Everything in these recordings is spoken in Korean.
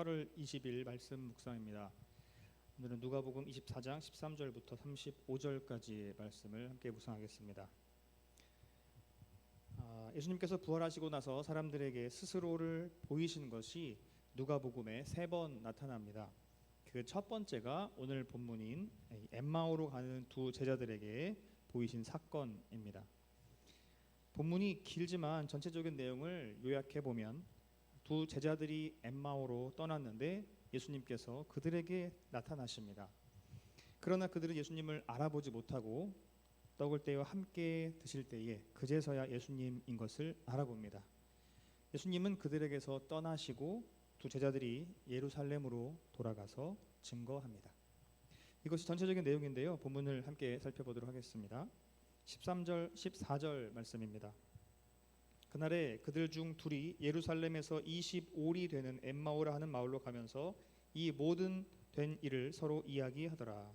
8월 20일 말씀 묵상입니다. 오늘은 누가복음 24장 13절부터 35절까지의 말씀을 함께 묵상하겠습니다. 아, 예수님께서 부활하시고 나서 사람들에게 스스로를 보이신 것이 누가복음에 세 번 나타납니다. 그 첫 번째가 오늘 본문인 엠마오로 가는 두 제자들에게 보이신 사건입니다. 본문이 길지만 전체적인 내용을 요약해 보면 두 제자들이 엠마오로 떠났는데 예수님께서 그들에게 나타나십니다. 그러나 그들은 예수님을 알아보지 못하고 떡을 떼어 함께 드실 때에 그제서야 예수님인 것을 알아봅니다. 예수님은 그들에게서 떠나시고 두 제자들이 예루살렘으로 돌아가서 증거합니다. 이것이 전체적인 내용인데요. 본문을 함께 살펴보도록 하겠습니다. 13절 14절 말씀입니다. 그날에 그들 중 둘이 예루살렘에서 25리 되는 엠마오라 하는 마을로 가면서 이 모든 된 일을 서로 이야기하더라.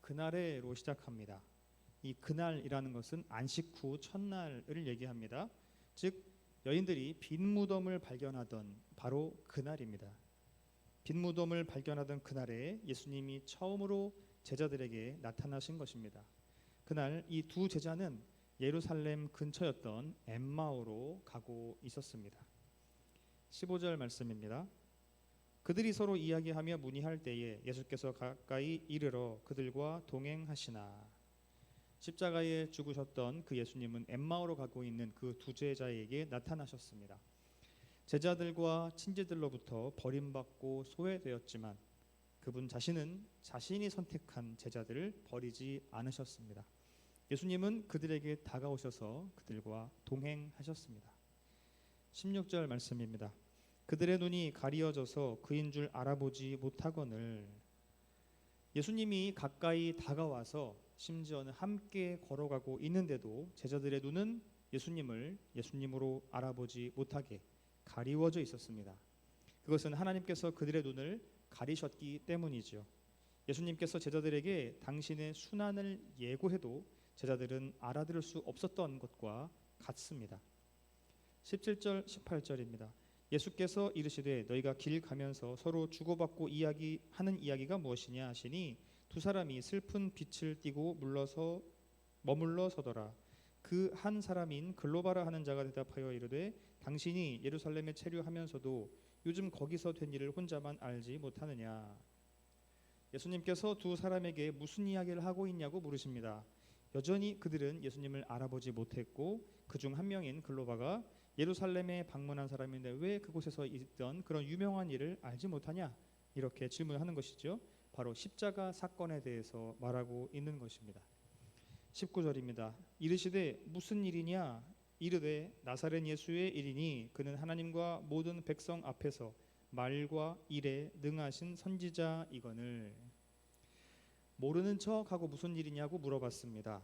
그날에로 시작합니다. 이 그날이라는 것은 안식 후 첫날을 얘기합니다. 즉 여인들이 빈 무덤을 발견하던 바로 그날입니다. 빈 무덤을 발견하던 그날에 예수님이 처음으로 제자들에게 나타나신 것입니다. 그날 이 두 제자는 예루살렘 근처였던 엠마오로 가고 있었습니다. 15절 말씀입니다. 그들이 서로 이야기하며 문의할 때에 예수께서 가까이 이르러 그들과 동행하시나 십자가에 죽으셨던 그 예수님은 엠마오로 가고 있는 그 두 제자에게 나타나셨습니다. 제자들과 친지들로부터 버림받고 소외되었지만 그분 자신은 자신이 선택한 제자들을 버리지 않으셨습니다. 예수님은 그들에게 다가오셔서 그들과 동행하셨습니다. 16절 말씀입니다. 그들의 눈이 가리어져서 그인 줄 알아보지 못하거늘 예수님이 가까이 다가와서 심지어는 함께 걸어가고 있는데도 제자들의 눈은 예수님을 예수님으로 알아보지 못하게 가리워져 있었습니다. 그것은 하나님께서 그들의 눈을 가리셨기 때문이죠. 예수님께서 제자들에게 당신의 순환을 예고해도 제자들은 알아들을 수 없었던 것과 같습니다. 17절 18절입니다. 예수께서 이르시되 너희가 길 가면서 서로 주고받고 이야기하는 이야기가 무엇이냐 하시니 두 사람이 슬픈 빛을 띠고 물러서 머물러 서더라. 그 한 사람인 글로바라 하는 자가 대답하여 이르되 당신이 예루살렘에 체류하면서도 요즘 거기서 된 일을 혼자만 알지 못하느냐. 예수님께서 두 사람에게 무슨 이야기를 하고 있냐고 물으십니다. 여전히 그들은 예수님을 알아보지 못했고 그 중 한 명인 글로바가 예루살렘에 방문한 사람인데 왜 그곳에서 있던 그런 유명한 일을 알지 못하냐 이렇게 질문하는 것이죠. 바로 십자가 사건에 대해서 말하고 있는 것입니다. 19절입니다. 이르시되 무슨 일이냐 이르되 나사렛 예수의 일이니 그는 하나님과 모든 백성 앞에서 말과 일에 능하신 선지자이거늘 모르는 척하고 무슨 일이냐고 물어봤습니다.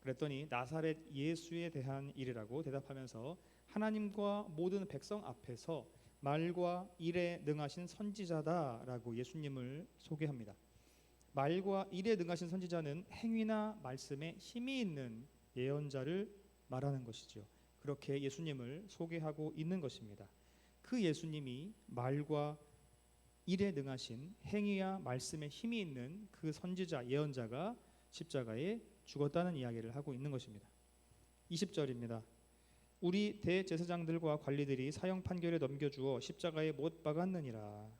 그랬더니 나사렛 예수에 대한 일이라고 대답하면서 하나님과 모든 백성 앞에서 말과 일에 능하신 선지자다라고 예수님을 소개합니다. 말과 일에 능하신 선지자는 행위나 말씀에 힘이 있는 예언자를 말하는 것이죠. 그렇게 예수님을 소개하고 있는 것입니다. 그 예수님이 말과 일에 능하신 행위와 말씀에 힘이 있는 그 선지자 예언자가 십자가에 죽었다는 이야기를 하고 있는 것입니다. 20절입니다. 우리 대제사장들과 관리들이 사형 판결에 넘겨주어 십자가에 못 박았느니라.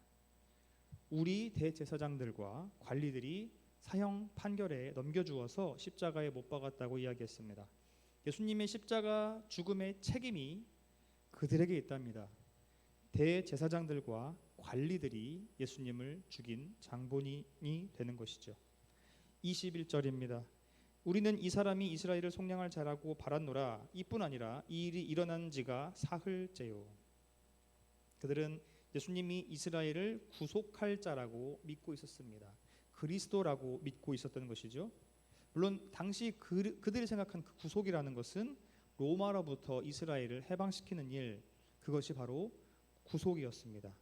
우리 대제사장들과 관리들이 사형 판결에 넘겨주어서 십자가에 못 박았다고 이야기했습니다. 예수님의 십자가 죽음의 책임이 그들에게 있답니다. 대제사장들과 관리들이 예수님을 죽인 장본인이 되는 것이죠. 21절입니다. 우리는 이 사람이 이스라엘을 속량할 자라고 바랐노라 이뿐 아니라 이 일이 일어난 지가 사흘째요. 그들은 예수님이 이스라엘을 구속할 자라고 믿고 있었습니다. 그리스도라고 믿고 있었던 것이죠. 물론 당시 그, 그들이 생각한 그 구속이라는 것은 로마로부터 이스라엘을 해방시키는 일 그것이 바로 구속이었습니다.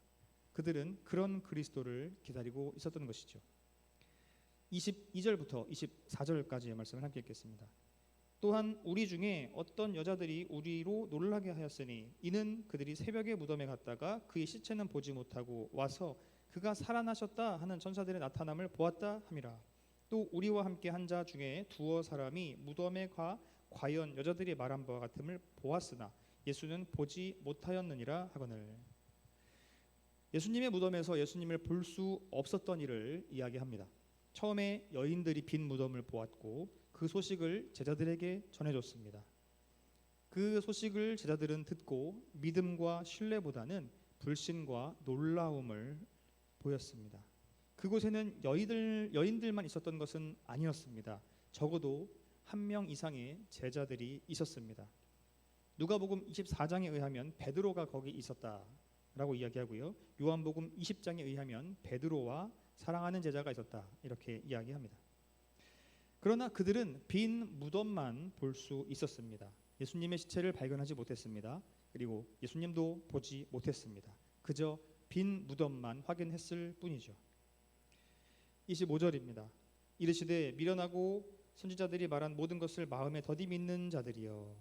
그들은 그런 그리스도를 기다리고 있었던 것이죠. 22절부터 24절까지의 말씀을 함께 읽겠습니다. 또한 우리 중에 어떤 여자들이 우리로 놀라게 하였으니 이는 그들이 새벽에 무덤에 갔다가 그의 시체는 보지 못하고 와서 그가 살아나셨다 하는 천사들의 나타남을 보았다 함이라 또 우리와 함께 한 자 중에 두어 사람이 무덤에 가 과연 여자들이 말한 바와 같음을 보았으나 예수는 보지 못하였느니라 하거늘 예수님의 무덤에서 예수님을 볼 수 없었던 일을 이야기합니다. 처음에 여인들이 빈 무덤을 보았고 그 소식을 제자들에게 전해줬습니다. 그 소식을 제자들은 듣고 믿음과 신뢰보다는 불신과 놀라움을 보였습니다. 그곳에는 여인들 여인들만 있었던 것은 아니었습니다. 적어도 한 명 이상의 제자들이 있었습니다. 누가복음 24장에 의하면 베드로가 거기 있었다 라고 이야기하고요. 요한복음 20장에 의하면 베드로와 사랑하는 제자가 있었다 이렇게 이야기합니다. 그러나 그들은 빈 무덤만 볼 수 있었습니다. 예수님의 시체를 발견하지 못했습니다. 그리고 예수님도 보지 못했습니다. 그저 빈 무덤만 확인했을 뿐이죠. 25절입니다. 이르시되 미련하고 선지자들이 말한 모든 것을 마음에 더디 믿는 자들이여.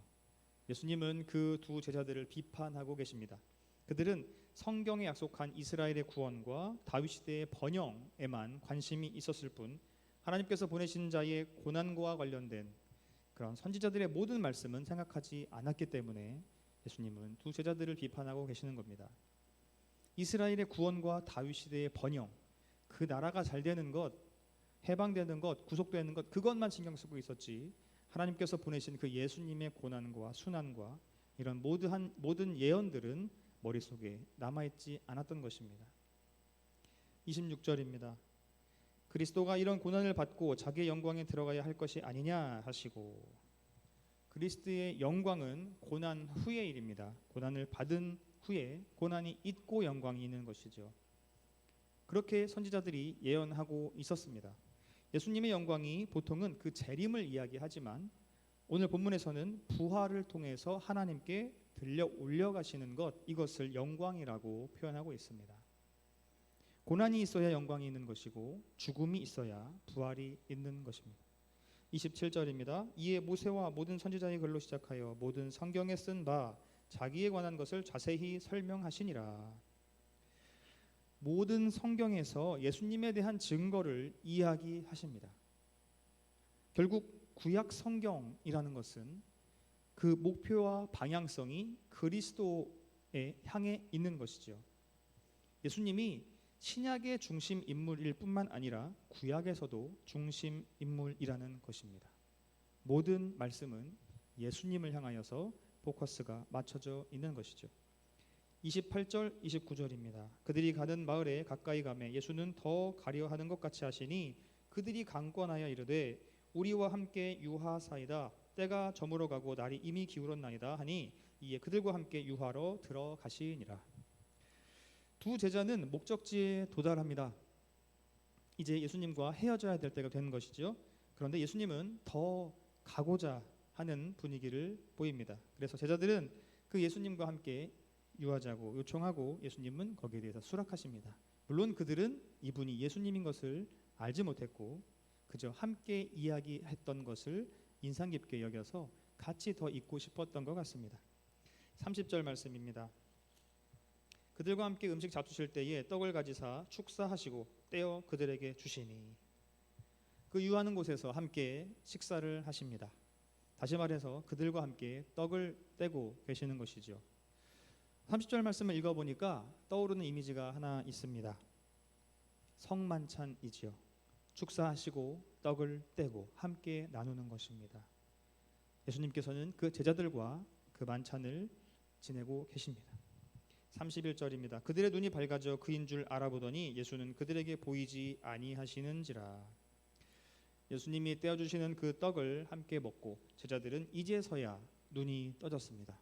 예수님은 그 두 제자들을 비판하고 계십니다. 그들은 성경에 약속한 이스라엘의 구원과 다윗 시대의 번영에만 관심이 있었을 뿐 하나님께서 보내신 자의 고난과 관련된 그런 선지자들의 모든 말씀은 생각하지 않았기 때문에 예수님은 두 제자들을 비판하고 계시는 겁니다. 이스라엘의 구원과 다윗 시대의 번영, 그 나라가 잘 되는 것, 해방되는 것, 구속되는 것 그것만 신경 쓰고 있었지. 하나님께서 보내신 그 예수님의 고난과 순환과 이런 모든 모든 예언들은 머릿속에 남아 있지 않았던 것입니다. 26절입니다. 그리스도가 이런 고난을 받고 자기의 영광에 들어가야 할 것이 아니냐 하시고 그리스도의 영광은 고난 후의 일입니다. 고난을 받은 후에 고난이 있고 영광이 있는 것이죠. 그렇게 선지자들이 예언하고 있었습니다. 예수님의 영광이 보통은 그 재림을 이야기하지만 오늘 본문에서는 부활을 통해서 하나님께 들려 올려가시는 것 이것을 영광이라고 표현하고 있습니다. 고난이 있어야 영광이 있는 것이고 죽음이 있어야 부활이 있는 것입니다. 27절입니다. 이에 모세와 모든 선지자의 글로 시작하여 모든 성경에 쓴 바 자기에 관한 것을 자세히 설명하시니라. 모든 성경에서 예수님에 대한 증거를 이야기하십니다. 결국 구약 성경이라는 것은 그 목표와 방향성이 그리스도에 향해 있는 것이죠. 예수님이 신약의 중심 인물일 뿐만 아니라 구약에서도 중심 인물이라는 것입니다. 모든 말씀은 예수님을 향하여서 포커스가 맞춰져 있는 것이죠. 28절, 29절입니다. 그들이 가는 마을에 가까이 가매 예수는 더 가려 하는 것 같이 하시니 그들이 강권하여 이르되 우리와 함께 유하사이다 때가 저물어 가고 날이 이미 기울었나이다 하니 이에 그들과 함께 유하로 들어가시니라. 두 제자는 목적지에 도달합니다. 이제 예수님과 헤어져야 될 때가 된 것이죠. 그런데 예수님은 더 가고자 하는 분위기를 보입니다. 그래서 제자들은 그 예수님과 함께 유하자고 요청하고 예수님은 거기에 대해서 수락하십니다. 물론 그들은 이분이 예수님인 것을 알지 못했고 그저 함께 이야기했던 것을 인상 깊게 여겨서 같이 더 있고 싶었던 것 같습니다. 30절 말씀입니다. 그들과 함께 음식 잡수실 때에 떡을 가지사 축사하시고 떼어 그들에게 주시니 그 유하는 곳에서 함께 식사를 하십니다. 다시 말해서 그들과 함께 떡을 떼고 계시는 것이죠. 30절 말씀을 읽어 보니까 떠오르는 이미지가 하나 있습니다. 성만찬이지요. 축사하시고 떡을 떼고 함께 나누는 것입니다. 예수님께서는 그 제자들과 그 만찬을 지내고 계십니다. 31절입니다. 그들의 눈이 밝아져 그인 줄 알아보더니 예수는 그들에게 보이지 아니하시는지라. 예수님이 떼어 주시는 그 떡을 함께 먹고 제자들은 이제서야 눈이 떠졌습니다.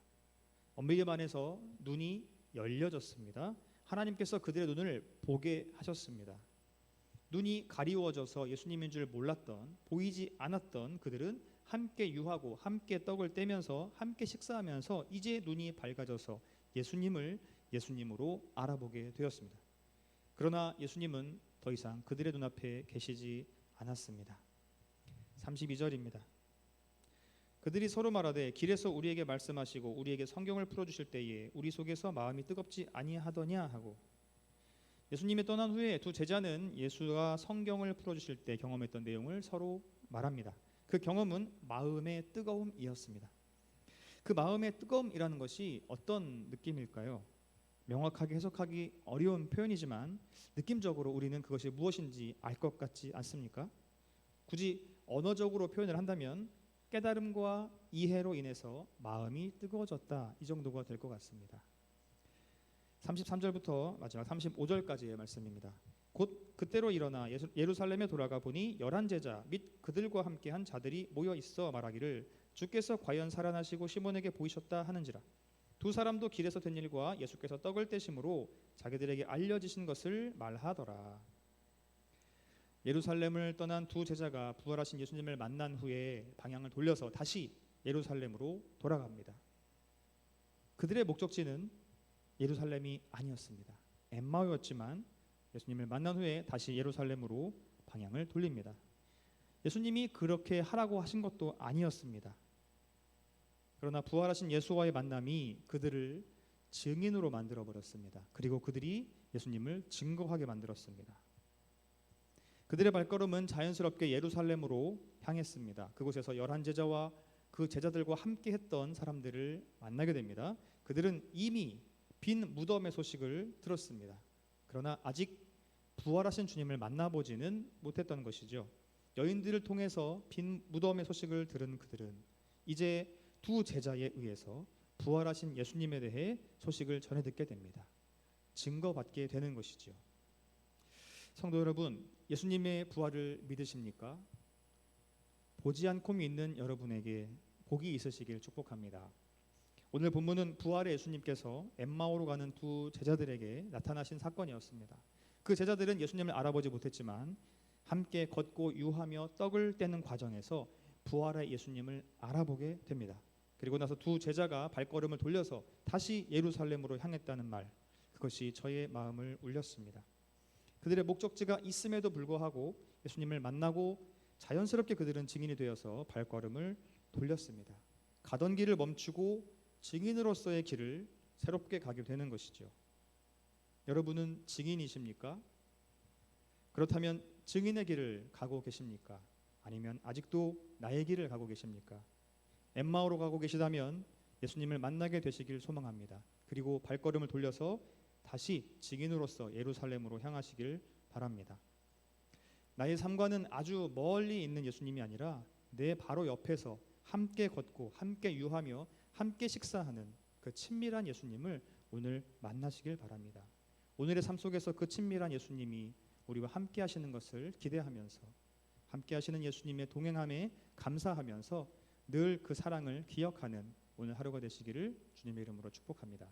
엄밀히 말해서 눈이 열려졌습니다. 하나님께서 그들의 눈을 보게 하셨습니다. 눈이 가리워져서 예수님인 줄 몰랐던 보이지 않았던 그들은 함께 유하고 함께 떡을 떼면서 함께 식사하면서 이제 눈이 밝아져서 예수님을 예수님으로 알아보게 되었습니다. 그러나 예수님은 더 이상 그들의 눈앞에 계시지 않았습니다. 32절입니다. 그들이 서로 말하되 길에서 우리에게 말씀하시고 우리에게 성경을 풀어 주실 때에 우리 속에서 마음이 뜨겁지 아니하더냐 하고 예수님이 떠난 후에 두 제자는 예수가 성경을 풀어 주실 때 경험했던 내용을 서로 말합니다. 그 경험은 마음의 뜨거움이었습니다. 그 마음의 뜨거움이라는 것이 어떤 느낌일까요? 명확하게 해석하기 어려운 표현이지만 느낌적으로 우리는 그것이 무엇인지 알 것 같지 않습니까? 굳이 언어적으로 표현을 한다면 깨달음과 이해로 인해서 마음이 뜨거워졌다 이 정도가 될 것 같습니다. 33절부터 마지막 35절까지의 말씀입니다. 곧 그때로 일어나 예루살렘에 돌아가 보니 열한 제자 및 그들과 함께한 자들이 모여 있어 말하기를 주께서 과연 살아나시고 시몬에게 보이셨다 하는지라 두 사람도 길에서 된 일과 예수께서 떡을 떼심으로 자기들에게 알려지신 것을 말하더라. 예루살렘을 떠난 두 제자가 부활하신 예수님을 만난 후에 방향을 돌려서 다시 예루살렘으로 돌아갑니다. 그들의 목적지는 예루살렘이 아니었습니다. 엠마오였지만 예수님을 만난 후에 다시 예루살렘으로 방향을 돌립니다. 예수님이 그렇게 하라고 하신 것도 아니었습니다. 그러나 부활하신 예수와의 만남이 그들을 증인으로 만들어 버렸습니다. 그리고 그들이 예수님을 증거하게 만들었습니다. 그들의 발걸음은 자연스럽게 예루살렘으로 향했습니다. 그곳에서 열한 제자와 그 제자들과 함께 했던 사람들을 만나게 됩니다. 그들은 이미 빈 무덤의 소식을 들었습니다. 그러나 아직 부활하신 주님을 만나보지는 못했던 것이죠. 여인들을 통해서 빈 무덤의 소식을 들은 그들은 이제 두 제자에 의해서 부활하신 예수님에 대해 소식을 전해 듣게 됩니다. 증거받게 되는 것이지요. 성도 여러분, 예수님의 부활을 믿으십니까? 보지 않고 믿는 여러분에게 복이 있으시길 축복합니다. 오늘 본문은 부활의 예수님께서 엠마오로 가는 두 제자들에게 나타나신 사건이었습니다. 그 제자들은 예수님을 알아보지 못했지만 함께 걷고 유하며 떡을 떼는 과정에서 부활의 예수님을 알아보게 됩니다. 그리고 나서 두 제자가 발걸음을 돌려서 다시 예루살렘으로 향했다는 말 그것이 저의 마음을 울렸습니다. 그들의 목적지가 있음에도 불구하고 예수님을 만나고 자연스럽게 그들은 증인이 되어서 발걸음을 돌렸습니다. 가던 길을 멈추고 증인으로서의 길을 새롭게 가게 되는 것이죠. 여러분은 증인이십니까? 그렇다면 증인의 길을 가고 계십니까? 아니면 아직도 나의 길을 가고 계십니까? 엠마오로 가고 계시다면 예수님을 만나게 되시길 소망합니다. 그리고 발걸음을 돌려서 다시 증인으로서 예루살렘으로 향하시길 바랍니다. 나의 삶과는 아주 멀리 있는 예수님이 아니라 내 바로 옆에서 함께 걷고 함께 유하며 함께 식사하는 그 친밀한 예수님을 오늘 만나시길 바랍니다. 오늘의 삶 속에서 그 친밀한 예수님이 우리와 함께 하시는 것을 기대하면서 함께 하시는 예수님의 동행함에 감사하면서 늘 그 사랑을 기억하는 오늘 하루가 되시기를 주님의 이름으로 축복합니다.